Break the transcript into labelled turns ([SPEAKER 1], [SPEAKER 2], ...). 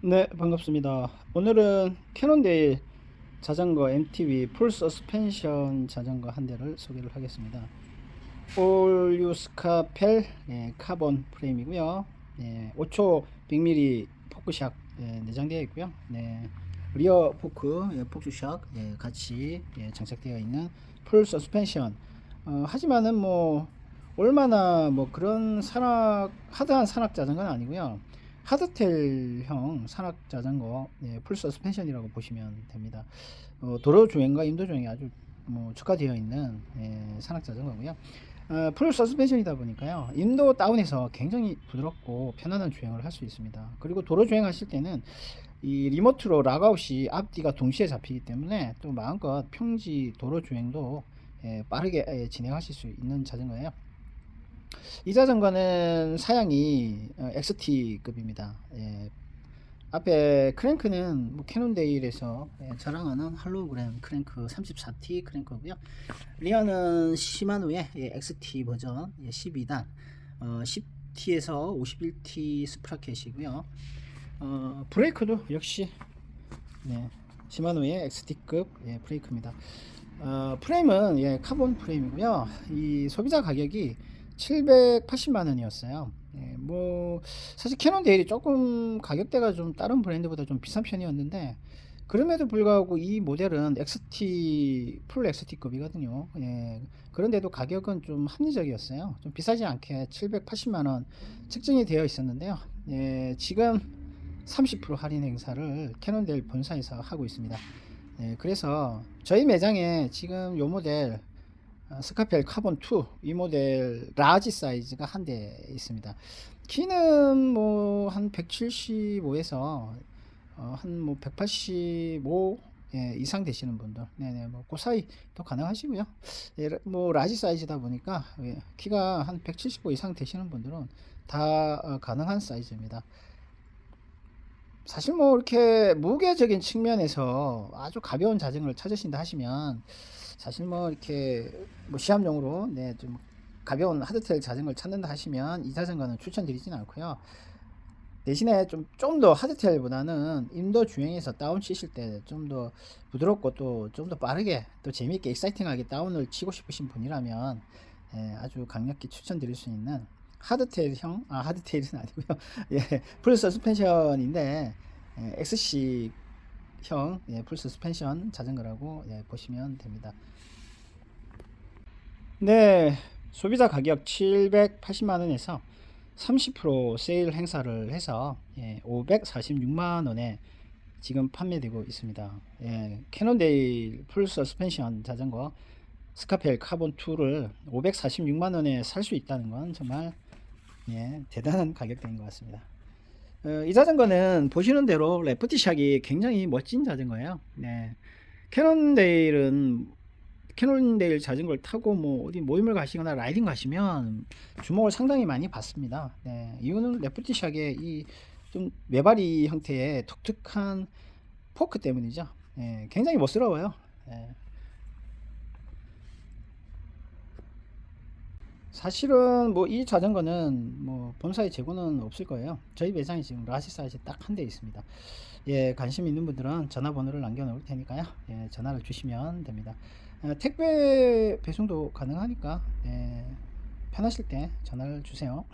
[SPEAKER 1] 네, 반갑습니다. 오늘은 캐논데일 자전거 MTV 풀 서스펜션 자전거 한 대를 소개를 하겠습니다. 올유스카펠 예, 카본 프레임이고요. 예, 5초 100mm 포크샥 예, 내장되어 있고요. 네, 리어 포크 예, 폭주샥 예, 같이 예, 장착되어 있는 풀 서스펜션. 어, 하지만은 뭐 얼마나 뭐 그런 산악 하드한 산악 자전거는 아니고요. 하드텔형 산악 자전거 예, 풀 서스펜션이라고 보시면 됩니다. 어, 도로 주행과 인도 주행이 아주 뭐 특화되어 있는 예, 산악 자전거고요. 어, 풀 서스펜션이다 보니까요. 인도 다운에서 굉장히 부드럽고 편안한 주행을 할 수 있습니다. 그리고 도로 주행하실 때는 이 리모트로 락아웃이 앞뒤가 동시에 잡히기 때문에 또 마음껏 평지 도로 주행도 예, 빠르게 예, 진행하실 수 있는 자전거예요. 이 자전거는 사양이 어, XT급입니다. 예. 앞에 크랭크는 뭐 캐논데일에서 예, 자랑하는 할로그램 크랭크 34T 크랭크고요. 리어는 시마노의 예, XT 버전 예, 12단 어, 10T에서 51T 스프라켓이고요. 어, 브레이크도 역시 네, 시마노의 XT급 예, 브레이크입니다. 어, 프레임은 예, 카본 프레임이고요. 이 소비자 가격이 780만 원이었어요. 예, 뭐 사실 캐논 데일이 조금 가격대가 좀 다른 브랜드보다 좀 비싼 편이었는데 그럼에도 불구하고 이 모델은 XT 풀 XT급이거든요. 예, 그런데도 가격은 좀 합리적이었어요. 좀 비싸지 않게 780만 원 책정이 되어 있었는데요. 예, 지금 30% 할인 행사를 캐논 데일 본사에서 하고 있습니다. 예, 그래서 저희 매장에 지금 요 모델 어, 스카펠 카본 2이 모델 라지 사이즈가 한 대 있습니다. 키는 뭐 한 175에서 어, 한뭐185 예, 이상 되시는 분들, 네네, 뭐, 그 사이도 가능하시고요. 예, 뭐, 라지 사이즈다 보니까, 예, 키가 한 175 이상 되시는 분들은 다 어, 가능한 사이즈입니다. 사실 뭐, 이렇게 무게적인 측면에서 아주 가벼운 자전거를 찾으신다 하시면, 사실 뭐 이렇게 뭐 시합용으로 네 좀 가벼운 하드텔 자전거를 찾는다 하시면 이 자전거는 추천드리진 않고요. 대신에 좀 좀 더 하드텔보다는 인도 주행에서 다운 치실 때 좀 더 부드럽고 또 좀 더 빠르게 또 재미있게 익사이팅하게 다운을 치고 싶으신 분이라면 예, 아주 강력히 추천드릴 수 있는 하드테일형 아 하드테일은 아니고요 예, 풀 서스펜션인데 예, XC 형 예, 풀 서스펜션 자전거라고 예, 보시면 됩니다. 네, 소비자 가격 780만 원에서 30% 세일 행사를 해서 예, 546만 원에 지금 판매되고 있습니다. 예, 캐논데일 풀 서스펜션 자전거 스카펠 카본 2를 546만 원에 살 수 있다는 건 정말 예, 대단한 가격대인 것 같습니다. 어, 이 자전거는 보시는 대로 레프티샥이 굉장히 멋진 자전거예요. 네. 캐논데일은 캐논데일 자전거를 타고 뭐 어디 모임을 가시거나 라이딩 가시면 주목을 상당히 많이 받습니다. 네. 이유는 레프티샥의 이 좀 외발이 형태의 독특한 포크 때문이죠. 네. 굉장히 멋스러워요. 네. 사실은 뭐 이 자전거는 뭐 본사에 재고는 없을 거예요. 저희 매장에 지금 라지 사이즈 딱 한 대 있습니다. 예, 관심 있는 분들은 전화번호를 남겨 놓을 테니까요. 예, 전화를 주시면 됩니다. 어, 택배 배송도 가능하니까 예, 편하실 때 전화를 주세요.